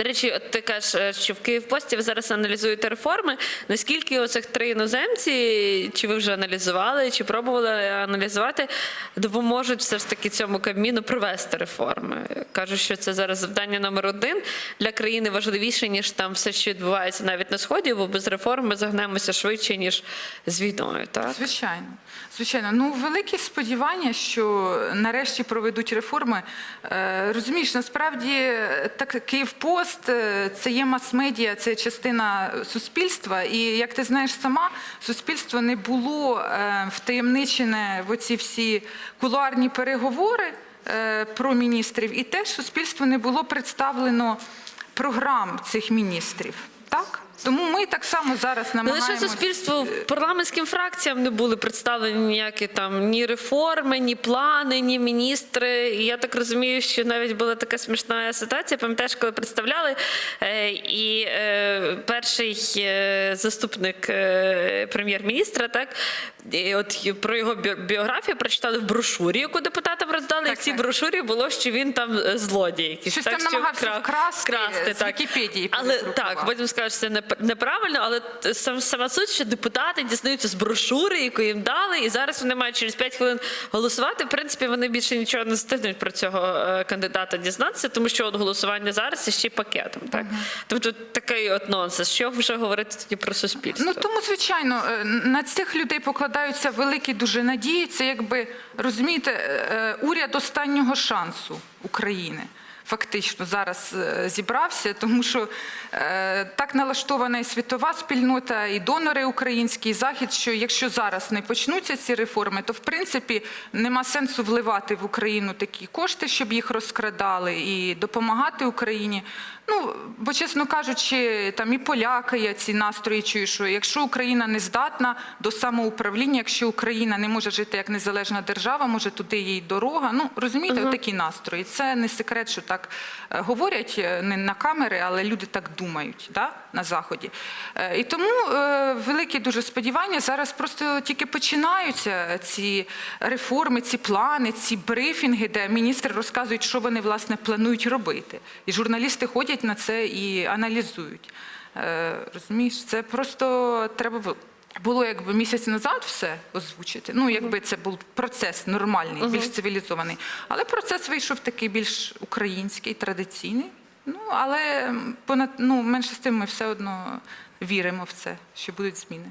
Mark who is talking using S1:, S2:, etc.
S1: До речі, от ти кажеш, е, що в Київпості ви зараз аналізуєте реформи. Наскільки оцих три іноземці, чи ви вже аналізували, чи пробували аналізувати, допоможуть все ж таки цьому Кабміну провести реформи? Кажуть, що це зараз завдання номер один для країни важливіше, ніж там все, що відбувається навіть на сході, бо без реформ ми загнемося швидше, ніж з війною. Так?
S2: Звичайно, звичайно. Ну великі сподівання, що нарешті проведуть реформи. Е, Розумієш, насправді е, так Київпост е, це є мас-медіа, це частина суспільства. І як ти знаєш сама, суспільство не було е, втаємничене в оці всі кулуарні переговори е, про міністрів, і теж суспільство не було представлено програм цих міністрів. Так? Тому ми так само зараз
S1: Ну,
S2: намагаємося.
S1: лише суспільству парламентським фракціям не були представлені ніякі там ні реформи, ні плани, ні міністри. І я так розумію, що навіть була така смішна ситуація. Пам'ятаєш, коли представляли, е, і е, перший е, заступник е, прем'єр-міністра, так і от про його біографію прочитали в брошурі, яку депутатам роздали. і в цій
S2: так.
S1: брошурі було, що він там е, злодій. якийсь,
S2: Щось
S1: так,
S2: там намагався
S1: вкра-
S2: вкрасти,
S1: вкрасти
S2: з
S1: так.
S2: Вікіпедії
S1: Але так, потім що це не- неправильно, але сам сама суть, що депутати дізнаються з брошури, яку їм дали, і зараз вони мають через 5 хвилин голосувати. В принципі, вони більше нічого не встигнуть про цього е, кандидата дізнатися, тому що от голосування зараз і ще пакетом. Так тобто такий от нонсенс. Що вже говорити тоді про суспільство?
S2: Ну тому, звичайно, е, на цих людей покладаються великі дуже надії. Це якби розумієте, е, уряд останнього шансу України. Фактично зараз е, зібрався, тому що е, так налаштована і світова спільнота, і донори українські, і захід, що якщо зараз не почнуться ці реформи, то в принципі нема сенсу вливати в Україну такі кошти, щоб їх розкрадали, і допомагати Україні. Ну бо, чесно кажучи, там і поляки я ці настрої чую, що якщо Україна не здатна до самоуправління, якщо Україна не може жити як незалежна держава, може туди їй дорога. Ну розумієте, такі настрої. Це не секрет, що так е, говорять е, не на камери, але люди так думають да, на заході. Е, І тому великі дуже сподівання. Зараз просто тільки починаються ці реформи, ці плани, ці брифінги, де міністри розказують, що вони власне планують робити. І журналісти ходять на це і аналізують. Е, Розумієш, це просто треба було якби місяць назад все озвучити. Ну, якби це був процес нормальний, більш цивілізований. Але процес вийшов такий більш український, традиційний. Ну, але понад ну, менше з тим ми все одно віримо в це, що будуть зміни.